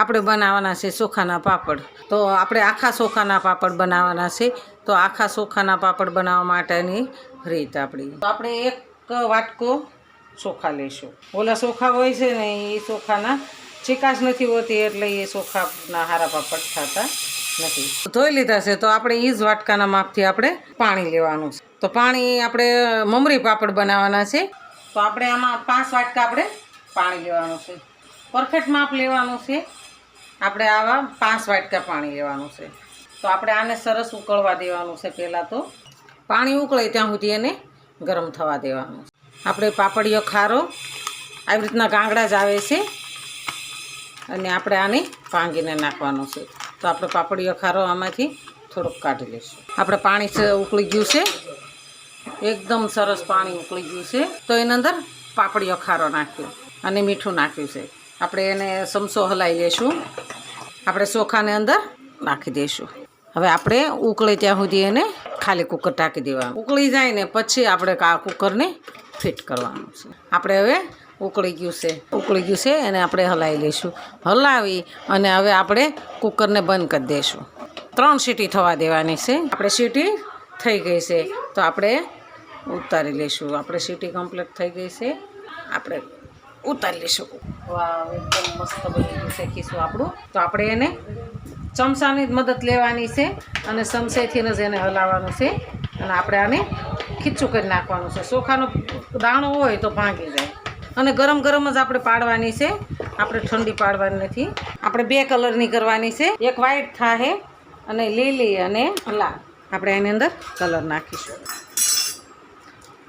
આપણે બનાવવાના છે ચોખાના પાપડ. તો આપણે આખા ચોખાના પાપડ બનાવવાના છે. તો આખા ચોખાના પાપડ બનાવવા માટેની રીત આપણી. તો આપણે એક વાટકો ચોખા લઈશું. ઓલા ચોખા હોય છે ને, એ ચોખાના ચિકાશ નથી હોતી એટલે એ ચોખાના હારા પાપડ થતા નથી. ધોઈ લીધા છે, તો આપણે એ જ વાટકાના માપથી આપણે પાણી લેવાનું છે. તો પાણી આપણે મમરી પાપડ બનાવવાના છે. તો આપણે આમાં પાંચ વાટકા આપણે પાણી લેવાનું છે. પરફેક્ટ માપ લેવાનું છે. આપણે આવા પાંચ વાટકા પાણી લેવાનું છે. તો આપણે આને સરસ ઉકળવા દેવાનું છે પહેલાં તો. પાણી ઉકળે ત્યાં સુધી એને ગરમ થવા દેવાનું આપણે પાપડીયો ખારો આવી રીતના ગાંગડા જ આવે છે. અને આપણે આને ભાંગીને નાખવાનું છે. તો આપણે પાપડીયો ખારો આમાંથી થોડોક કાઢી લઈશું. આપણે પાણી ઉકળી ગયું છે. એકદમ સરસ પાણી ઉકળી ગયું છે. તો એની અંદર પાપડીયો ખારો નાખ્યો અને મીઠું નાખ્યું છે. આપણે એને સમસો હલાવી લઈશું. આપણે ચોખાને અંદર નાખી દઈશું. હવે આપણે ઉકળે ત્યાં સુધી એને ખાલી કુકર ટાંકી દેવાનું. ઉકળી જાય ને પછી આપણે આ કુકરને ફિટ કરવાનું છે. આપણે હવે ઉકળી ગયું છે. ઉકળી ગયું છે એને આપણે હલાવી લઈશું. હલાવી અને હવે આપણે કુકરને બંધ કરી દઈશું. ત્રણ સીટી થવા દેવાની છે. આપણે સીટી થઈ ગઈ છે. તો આપણે ઉતારી લઈશું. આપણે સીટી કમ્પ્લીટ થઈ ગઈ છે. આપણે ઉતારી લઈશું વાવ એકદમ મસ્ત બની ગયું આપણું. તો આપણે એને ચમચાની જ મદદ લેવાની છે અને ચમચેથી જ એને હલાવવાનું છે અને આપણે આને ખીચું કરી નાખવાનું છે. ચોખાનો દાણો હોય તો ભાંગી જાય. અને ગરમ ગરમ જ આપણે પાડવાની છે. આપણે ઠંડી પાડવાની નથી. આપણે બે કલરની કરવાની છે. એક વ્હાઈટ થાહે અને લીલી અને લાલ. આપણે એની અંદર કલર નાખીશું.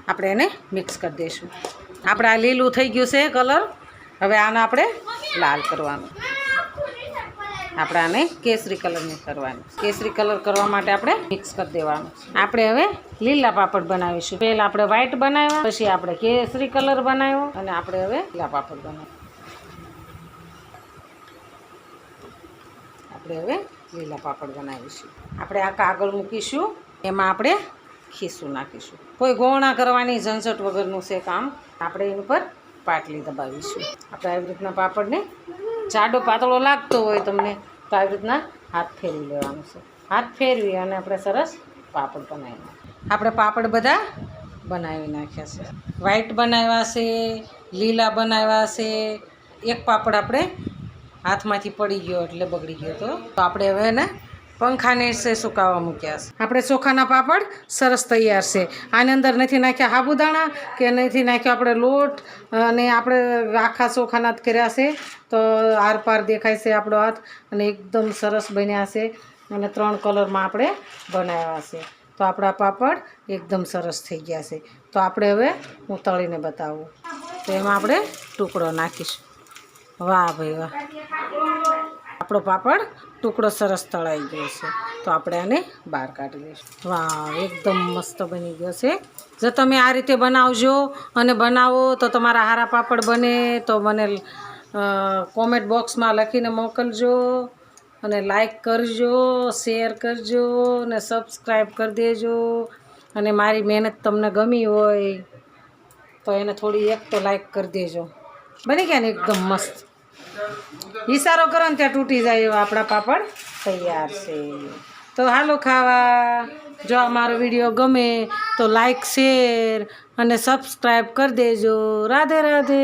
આપણે એને મિક્સ કરી દઈશું. આપણે આ લીલું થઈ ગયું છે કલર. હવે આને આપણે લાલ કરવાનું. આપણે આને કેસરી કલરની કરવાની. કેસરી કલર કરવા માટે આપણે મિક્સ કરી દેવાનું. આપણે હવે લીલા પાપડ બનાવીશું. પહેલાં આપણે વ્હાઈટ બનાવ્યા, પછી આપણે કેસરી કલર બનાવ્યો, અને આપણે હવે લીલા પાપડ બનાવ્યો. આપણે હવે લીલા પાપડ બનાવીશું. આપણે આ કાગળ મૂકીશું, એમાં આપણે ખીસું નાખીશું. કોઈ ગોવણા કરવાની ઝંઝટ વગરનું છે કામ. આપણે એની પર પાટલી દબાવીશું. આપણે આવી રીતના પાપડને જાડો પાતળો લાગતો હોય તમને, તો આવી રીતના હાથ ફેરવી લેવાનું છે. હાથ ફેરવી અને આપણે સરસ પાપડ બનાવી આપણે પાપડ બધા બનાવી નાખ્યા છે. વ્હાઈટ બનાવ્યા છે, લીલા બનાવ્યા છે. એક પાપડ આપણે હાથમાંથી પડી ગયો એટલે બગડી ગયો હતો. તો આપણે હવે એને પંખાને છે સુકાવા મૂક્યા છે. આપણે ચોખાના પાપડ સરસ તૈયાર છે. આની અંદર નથી નાખ્યા સાબુદાણા કે નથી નાખ્યો આપણે લોટ અને આપણે આખા ચોખાના જ કર્યા છે. તો આર પાર દેખાય છે આપણો હાથ અને એકદમ સરસ બન્યા છે અને ત્રણ કલરમાં આપણે બનાવ્યા છે. તો આપણા પાપડ એકદમ સરસ થઈ ગયા છે. તો આપણે હવે હું તળીને બતાવું. તો એમાં આપણે ટુકડો નાખીશું. વાહ ભાઈ વાહ. આપણો પાપડ ટુકડો સરસ તળાઈ ગયો છે. તો આપણે આને બહાર કાઢી લઈશું. વાહ એકદમ મસ્ત બની ગયો છે. જો તમે આ રીતે બનાવજો અને બનાવો તો તમારા હારા પાપડ બને તો મને કોમેન્ટ બોક્સમાં લખીને મોકલજો અને લાઈક કરજો શેર કરજો અને સબસ્ક્રાઈબ કરી દેજો. અને મારી મહેનત તમને ગમી હોય તો એને થોડી એક તો લાઈક કરી દેજો. બની ગયા ને એકદમ મસ્ત? ઈશારો કરો ને ત્યાં તૂટી જાય એવા આપણા પાપડ તૈયાર છે. તો હાલો ખાવા. જો અમારો વીડિયો ગમે તો લાઈક શેર અને સબસ્ક્રાઈબ કરી દેજો. રાધે રાધે.